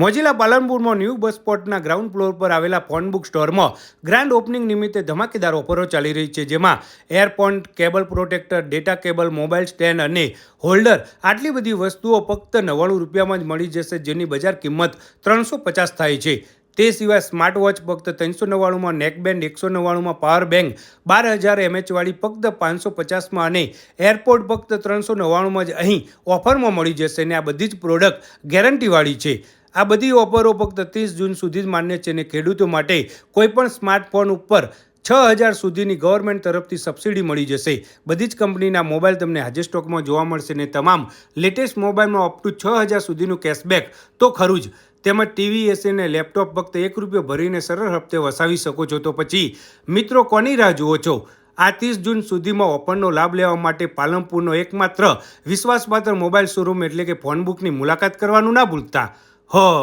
મોજીલા પાલનપુરમાં new bus સ્પોટના ground floor પર આવેલા ફોન બુક સ્ટોરમાં ગ્રાન્ડ ઓપનિંગ નિમિત્તે ધમાકેદાર ઓફરો ચાલી રહી છે, જેમાં એરપોન્ટ cable protector, data cable mobile stand અને હોલ્ડર આટલી બધી વસ્તુઓ ફક્ત નવ્વાણું રૂપિયામાં જ મળી જશે, જેની બજાર કિંમત ત્રણસો પચાસ થાય છે. તે સિવાય સ્માર્ટ વોચ ફક્ત ત્રણસો નવ્વાણુંમાં નેકબેન્ડ એકસો નવ્વાણુંમાં પાવર બેંક બાર હજાર એમએચવાળી ફક્ત પાંચસો પચાસમાં અને એરપોર્ટ ફક્ત ત્રણસો નવ્વાણુંમાં જ અહીં ઓફરમાં મળી જશે, અને આ બધી જ પ્રોડક્ટ ગેરંટીવાળી છે. આ બધી ઓફરો ફક્ત ત્રીસ જૂન સુધી જ માન્ય છે અને ખેડૂતો માટે કોઈપણ સ્માર્ટફોન ઉપર છ હજાર સુધીની ગવર્મેન્ટ તરફથી સબસિડી મળી જશે. બધી જ કંપનીના મોબાઈલ તમને હાજર સ્ટોકમાં જોવા મળશે અને તમામ લેટેસ્ટ મોબાઈલમાં અપ ટુ છ હજાર સુધીનું કેશબેક તો ખરું જ. તેમજ ટીવી, એસી અને લેપટોપ ફક્ત એક રૂપિયો ભરીને સરળ હપ્તે વસાવી શકો છો. તો પછી મિત્રો કોની રાહ જુઓ છો? આ ત્રીસ જૂન સુધીમાં ઓફરનો લાભ લેવા માટે પાલનપુરનો એકમાત્ર વિશ્વાસપાત્ર મોબાઈલ શોરૂમ એટલે કે ફોન બુકની મુલાકાત કરવાનું ના ભૂલતા. ho